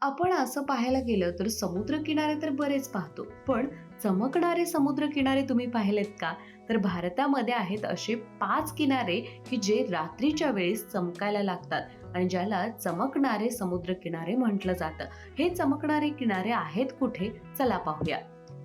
आपण असं पाहायला गेलं तर समुद्रकिनारे तर बरेच पाहतो. पण चमकणारे समुद्रकिनारे तुम्ही पाहिलेत का? तर भारतामध्ये आहेत असे पाच किनारे की जे रात्रीच्या वेळेस चमकायला लागतात आणि ज्याला चमकणारे समुद्रकिनारे म्हटलं जातं. हे चमकणारे किनारे आहेत कुठे? चला पाहूया.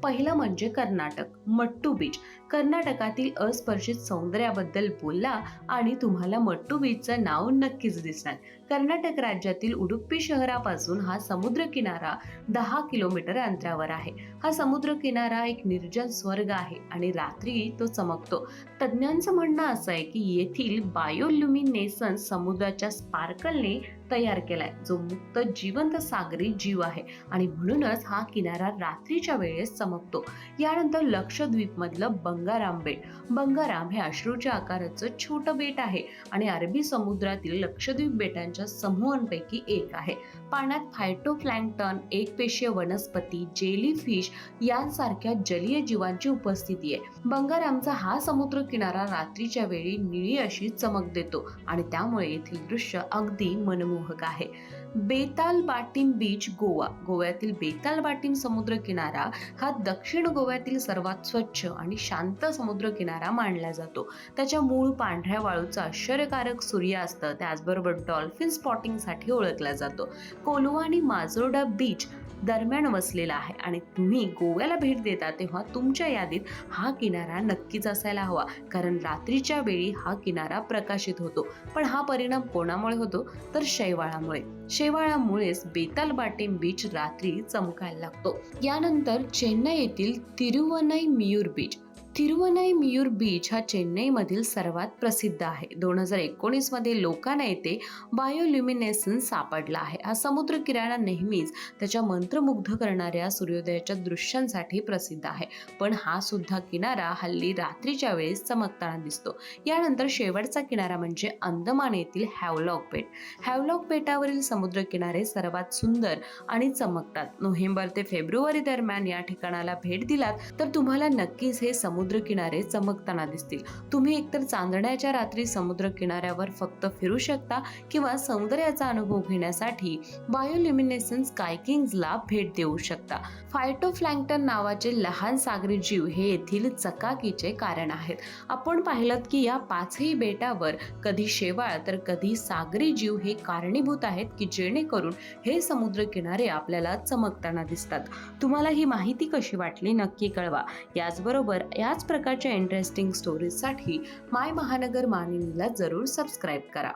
पहिलं म्हणजे कर्नाटक मट्टू बीच कर्नाटकातील अस्पर्शित सौंदर्याबद्दल बोलला आणि तुम्हाला मट्टू बीचचं नाव नक्कीच दिसणार. कर्नाटक राज्यातील उडुप्पी शहरापासून हा समुद्र किनारा दहा किलोमीटर अंतरावर आहे. हा समुद्र किनारा एक निर्जन स्वर्ग आहे आणि रात्री तो चमकतो. तज्ज्ञांचं म्हणणं असं आहे की येथील बायोल्युमिनेसन समुद्राच्या स्पार्कलने तयार केलाय. जो मुक्त जिवंत सागरी जीव आहे आणि म्हणूनच हा किनारा रात्रीच्या वेळेस चमकतो. यानंतर लक्षद्वीप मधलं बंगाराम बेट. बंगाराम हे अश्रूच्या आकाराचं छोटं बेट आहे आणि अरबी समुद्रातील लक्षद्वीप बेटांच्या समूहांपैकी एक आहे. पाण्यात फायटोप्लॅन्क्टन एकपेशीय वनस्पती जेलीफिश यांसारख्या जलीय जीवांची उपस्थिती आहे. बंगारामचा हा समुद्र किनारा रात्रीच्या वेळी निळी अशी चमक देतो आणि त्यामुळे येथील दृश्य अगदी मनमोहक आहे. बेताल बाटीम बीच गोवा गोव्यातील बेताल बाटीम समुद्र किनारा हा दक्षिण गोव्यातील सर्वात स्वच्छ आणि शांत समुद्र किनारा मानला जातो. त्याच्या मूळ पांढऱ्या वाळूचं आश्चर्यकारक सूर्यास्त त्याचबरोबर डॉल्फिन स्पॉटिंगसाठी ओळखला जातो. कोलवा आणि माजोर्डा बीच दरम्यान वसलेला आहे. आणि तुम्ही गोव्याला भेट देता तेव्हा तुमच्या यादीत हा किनारा नक्कीच असायला हवा. कारण रात्रीच्या वेळी हा किनारा प्रकाशित होतो. पण हा परिणाम कोणामुळे होतो? तर शैवाळामुळे. शेवाळामुळेच बेताल बाटीम बीच रात्री चमकायला लागतो. यानंतर चेन्नई येथील तिरुवनई मियूर बीच तिरुवनईमयूर बीच हा चेन्नईमधील सर्वात प्रसिद्ध आहे. दोन हजार एकोणीसमध्ये लोकांना येथे बायोल्युमिनेसन सापडला आहे. हा समुद्र किराणा नेहमीच त्याच्या मंत्रमुग्ध करणाऱ्या सूर्योदयाच्या दृश्यांसाठी प्रसिद्ध आहे. पण हा सुद्धा किनारा हल्ली रात्रीच्या वेळेस चमकताना दिसतो. यानंतर शेवटचा किनारा म्हणजे अंदमान येथील हॅवलॉक बेट. हॅवलॉक बेटावरील समुद्र किनारे सर्वात सुंदर आणि चमकतात. नोव्हेंबर ते फेब्रुवारी दरम्यान या ठिकाणाला भेट दिलात तर तुम्हाला नक्कीच हे समुद्र समुद्र किनारे चमकताना दिसतील. तुम्ही एकतर चांदण्याच्या रात्री समुद्र किनाऱ्यावर फक्त फिरू शकता किंवा सौंदर्याचा अनुभव घेण्यासाठी बायोल्युमिनेसन्स कायकिंग्जला भेट देऊ शकता. फायटोफ्लँक्टन नावाचे लहान सागरी जीव हे येथील चकाकीचे कारण आहेत. आपण पाहिलं की या पाचही बेटावर कधी शेवाळ तर कधी सागरी जीव हे कारणीभूत आहेत की जेणेकरून हे समुद्र किनारे आपल्याला चमकताना दिसतात. तुम्हाला ही माहिती कशी वाटली नक्की कळवा. याचबरोबर या याच प्रकारच्या इंटरेस्टिंग स्टोरीजसाठी माय महानगर मानिनीला जरूर सबस्क्राईब करा.